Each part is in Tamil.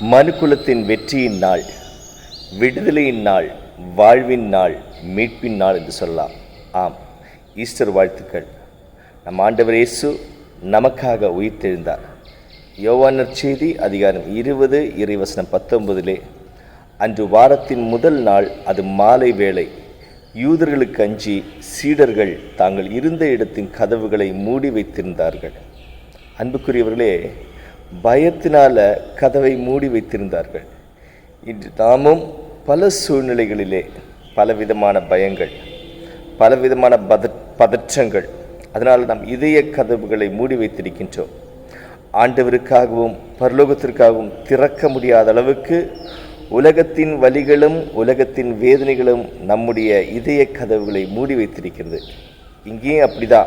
மனுக்குலத்தின் வெற்றியின் நாள் விடுதலையின் நாள் வாழ்வின் நாள் மீட்பின் நாள் என்று சொல்லலாம். ஆம் ஈஸ்டர் வாழ்த்துக்கள். நம் ஆண்டவர் இயேசு நமக்காக உயிர்த்தெழுந்தார். யோவானர் செய்தி அதிகாரம் இருபது இறைவசனம் பத்தொன்பதிலே அன்று வாரத்தின் முதல் நாள் அது மாலை வேளை. யூதர்களுக்கு அஞ்சி சீடர்கள் தாங்கள் இருந்த இடத்தின் கதவுகளை மூடி வைத்திருந்தார்கள். அன்புக்குரியவர்களே பயத்தினால் கதவை மூடி வைத்திருந்தார்கள். இன்று நாமும் பல சூழ்நிலைகளிலே பலவிதமான பயங்கள் பலவிதமான பத பதற்றங்கள். அதனால் நாம் இதய கதவுகளை மூடி வைத்திருக்கின்றோம். ஆண்டவருக்காகவும் பரலோகத்திற்காகவும் திறக்க முடியாத அளவுக்கு உலகத்தின் வலிகளும் உலகத்தின் வேதனைகளும் நம்முடைய இதய கதவுகளை மூடி வைத்திருக்கிறது. இங்கேயும் அப்படிதான்.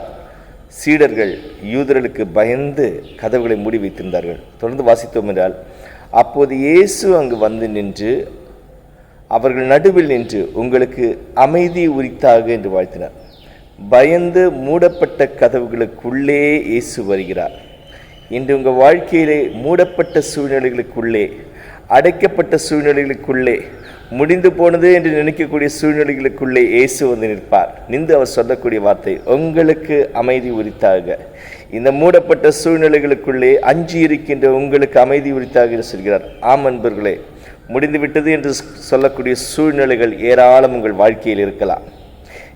சீடர்கள் யூதர்களுக்கு பயந்து கதவுகளை மூடி வைத்திருந்தார்கள். தொடர்ந்து வாசித்தோம் என்றால் அப்போது இயேசு அங்கு வந்து நின்று அவர்கள் நடுவில் நின்று உங்களுக்கு அமைதி உரித்தாக என்று வாழ்த்தினார். பயந்து மூடப்பட்ட கதவுகளுக்குள்ளே இயேசு வருகிறார். இன்று உங்கள் வாழ்க்கையிலே மூடப்பட்ட சூழ்நிலைகளுக்குள்ளே அடைக்கப்பட்ட சூழ்நிலைகளுக்குள்ளே முடிந்து போனது என்று நினைக்கக்கூடிய சூழ்நிலைகளுக்குள்ளே இயேசு வந்து நிற்பார். நின்று அவர் சொல்லக்கூடிய வார்த்தை உங்களுக்கு அமைதி உரித்தாக. இந்த மூடப்பட்ட சூழ்நிலைகளுக்குள்ளே அஞ்சி இருக்கின்ற உங்களுக்கு அமைதி உரித்தாக என்று சொல்கிறார். ஆம் அன்பர்களே முடிந்துவிட்டது என்று சொல்லக்கூடிய சூழ்நிலைகள் ஏராளம் உங்கள் வாழ்க்கையில் இருக்கலாம்.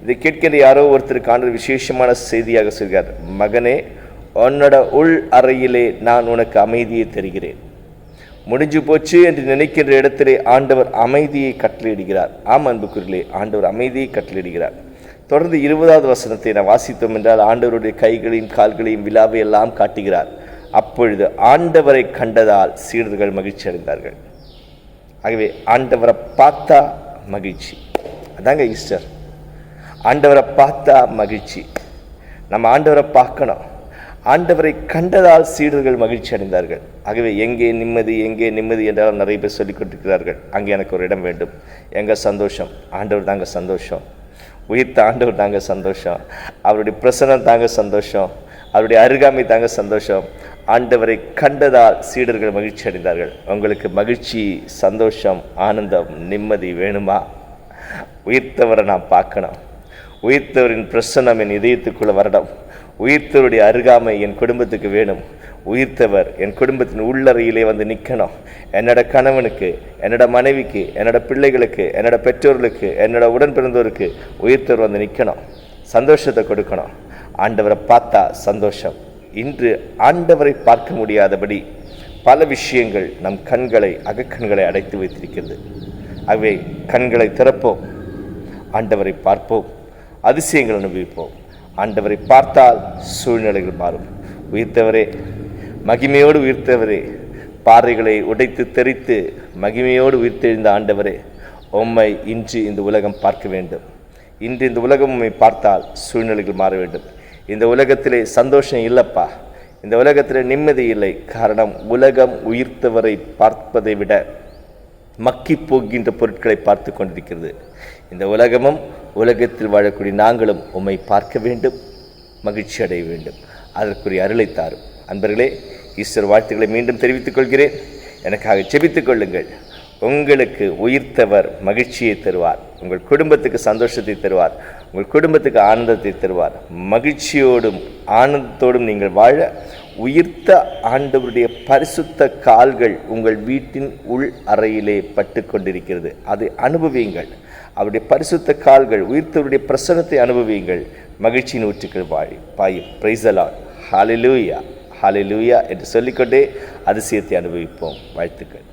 இதை கேட்கிற யாரோ ஒருத்தருக்கு ஆண்டு விசேஷமான செய்தியாக சொல்கிறார் மகனே உன்னோட உள் அறையிலே நான் உனக்கு அமைதியை தருகிறேன். முடிஞ்சு போச்சு என்று நினைக்கின்ற இடத்திலே ஆண்டவர் அமைதியை கட்டளையிடுகிறார். ஆம் அன்புக்குரிலே ஆண்டவர் அமைதியை கட்டளையிடுகிறார். தொடர்ந்து இருபதாவது வசனத்தை நான் வாசித்தோம் என்றால் ஆண்டவருடைய கைகளையும் கால்களையும் விழாவை எல்லாம் காட்டுகிறார். அப்பொழுது ஆண்டவரை கண்டதால் சீடர்கள் மகிழ்ச்சி அடைந்தார்கள். ஆகவே ஆண்டவரை பார்த்தா மகிழ்ச்சி. அதாங்க ஈஸ்டர். ஆண்டவரை பார்த்தா மகிழ்ச்சி. நம்ம ஆண்டவரை பார்க்கணும். ஆண்டவரை கண்டதால் சீடர்கள் மகிழ்ச்சி அடைந்தார்கள். ஆகவே எங்கே நிம்மதி எங்கே நிம்மதி என்றாலும் நிறைய பேர் சொல்லிக் கொண்டிருக்கிறார்கள். அங்கே எனக்கு ஒரு இடம் வேண்டும். எங்கள் சந்தோஷம்? ஆண்டவர் தாங்க சந்தோஷம். உயிர்த்த ஆண்டவர் தாங்க சந்தோஷம். அவருடைய பிரசனம் தாங்க சந்தோஷம். அவருடைய அருகாமை தாங்க சந்தோஷம். ஆண்டவரை கண்டதால் சீடர்கள் மகிழ்ச்சி அடைந்தார்கள். உங்களுக்கு மகிழ்ச்சி சந்தோஷம் ஆனந்தம் நிம்மதி வேணுமா? உயிர்த்தவரை நான் பார்க்கணும். உயிர்த்தவரின் பிரசன்னம் என் இதயத்துக்குள்ள வரணும். உயிர்த்தவருடைய அருகாமை என் குடும்பத்துக்கு வேணும். உயிர்த்தவர் என் குடும்பத்தின் உள்ளறையிலே வந்து நிற்கணும் என்னோட கணவனுக்கு என்னோட மனைவிக்கு என்னோட பிள்ளைகளுக்கு என்னோட பெற்றோர்களுக்கு என்னோட உடன் பிறந்தோருக்கு உயிர்த்தவர் வந்து நிற்கணும் சந்தோஷத்தை கொடுக்கணும். ஆண்டவரை பார்த்தா சந்தோஷம். இன்று ஆண்டவரை பார்க்க முடியாதபடி பல விஷயங்கள் நம் கண்களை அகக்கண்களை அடைத்து வைத்திருக்கிறது. ஆகவே கண்களை திறப்போம். ஆண்டவரை பார்ப்போம். அதிசயங்கள் அனுபவிப்போம். ஆண்டவரை பார்த்தால் சூழ்நிலைகள் மாறும். உயிர்த்தவரே மகிமையோடு உயிர்த்தவரே பாறைகளை உடைத்து தெரித்து மகிமையோடு உயிர்த்தெழுந்த ஆண்டவரே உம்மை இன்று இந்த உலகம் பார்க்க வேண்டும். இன்று இந்த உலகம் உண்மை பார்த்தால் சூழ்நிலைகள் மாற வேண்டும். இந்த உலகத்திலே சந்தோஷம் இல்லைப்பா. இந்த உலகத்தில் நிம்மதி இல்லை. காரணம் உலகம் உயிர்த்தவரை பார்ப்பதை விட மக்கி போகின்ற பொருட்களை பார்த்து கொண்டிருக்கிறது. இந்த உலகமும் உலகத்தில் வாழக்கூடிய நாங்களும் உம்மை பார்க்க வேண்டும் மகிழ்ச்சி அடைய வேண்டும். அதற்குரிய அருளை தாரும். அன்பர்களே ஈஸ்வர் வாழ்த்துக்களை மீண்டும் தெரிவித்துக் கொள்கிறேன். எனக்காக செபித்துக் கொள்ளுங்கள். உங்களுக்கு உயிர்த்தவர் மகிழ்ச்சியை தருவார். உங்கள் குடும்பத்துக்கு சந்தோஷத்தை தருவார். உங்கள் குடும்பத்துக்கு ஆனந்தத்தை தருவார். மகிழ்ச்சியோடும் ஆனந்தத்தோடும் நீங்கள் வாழ உயிர்த்த ஆண்டவருடைய பரிசுத்த கால்கள் உங்கள் வீட்டின் உள் அறையிலே பட்டு கொண்டிருக்கிறது. அதை அனுபவியுங்கள். அவருடைய பரிசுத்த கால்கள் உயிர்த்தவருடைய பிரசனத்தை அனுபவியுங்கள். மகிழ்ச்சியின் ஊற்றுக்கள் வாழி பாயும் பிரைசலால் ஹாலிலூயா ஹாலிலூயா என்று சொல்லிக்கொண்டே அதிசயத்தை அனுபவிப்போம். வாழ்த்துக்கள்.